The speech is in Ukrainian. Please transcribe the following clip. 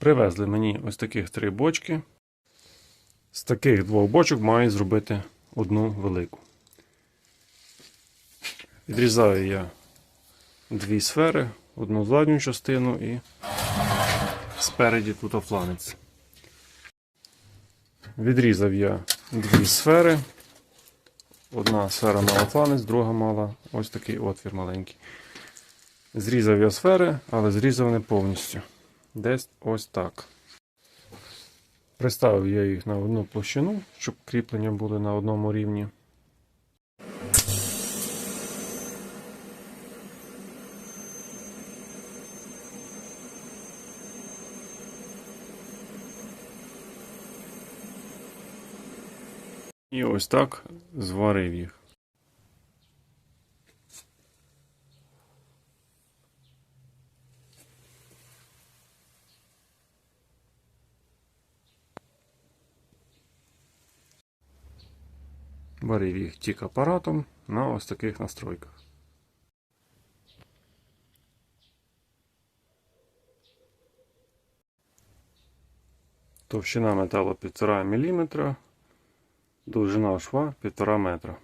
Привезли мені ось таких три бочки. З таких двох бочок маю зробити одну велику. Відрізаю я дві сфери, одну задню частину і спереді тут фланець. Відрізав я дві сфери. Одна сфера мала фланець, друга мала ось такий отвір маленький. Зрізав я сфери, але зрізав не повністю. Десь ось так. Приставив я їх на одну площину, щоб кріплення були на одному рівні. І ось так зварив їх. Варив їх тік апаратом на ось таких настройках. Товщина металу 1,5 мм, довжина шва 1,5 метра.